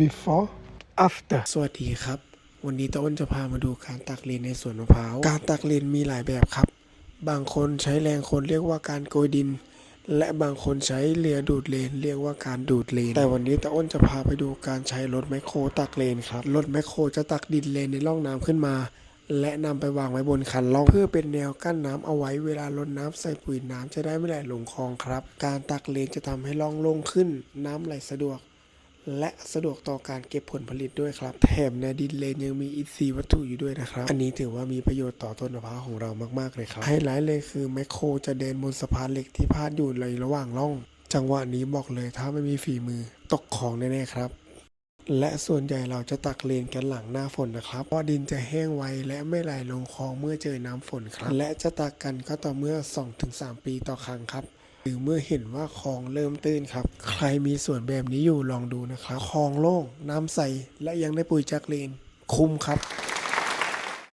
before after สวัสดีครับ วันนี้ตะอ้นจะพามาดูการตักเลนในสวนมะพร้าว การตักเลนมีหลายแบบครับ บางคนใช้แรงคนเรียกว่าการโกยดิน และบางคนใช้เรือดูดเลนเรียกว่าการดูดเลน แต่วันนี้ตะอ้นจะพาไปดูการใช้รถแมคโครตักเลนครับ รถแมคโครจะตักดินเลนในร่องน้ำขึ้นมาและนำไปวางไว้บนคันล่อง เพื่อเป็นแนวกั้นน้ำเอาไว้เวลาลดน้ำใส่ปุ๋ยน้ำจะได้ไม่ไหลลงคลองครับ การตักเลนจะทำให้ร่องโล่งขึ้น น้ำไหลสะดวก และสะดวกต่อการเก็บผลผลิตด้วยครับ แถมในดินเลนยังมีอินทรีย์วัตถุอยู่ด้วยนะครับ อันนี้ถือว่ามีประโยชน์ต่อต้นมะพร้าวของเรามากๆเลยครับไฮไลท์เลยคือแมคโครจะเดินบนสะพานเหล็กที่พาดอยู่ในระหว่างร่อง จังหวะนี้บอกเลยถ้าไม่มีฝีมือตกของแน่ๆครับ และส่วนใหญ่เราจะตักเลนกันหลังหน้าฝนนะครับเพราะดินจะแห้งไวและไม่ไหลลงคลองเมื่อเจอน้ำฝนครับ และจะตักกันก็ต่อเมื่อ 2-3 ปีต่อครั้งครับ หรือเมื่อเห็นว่าคลองเริ่มตื้นครับ ใครมีส่วนแบบนี้อยู่ลองดูนะครับคลองโล่งน้ำใสและยังได้ปุ๋ยจากเลน คุ้มครับ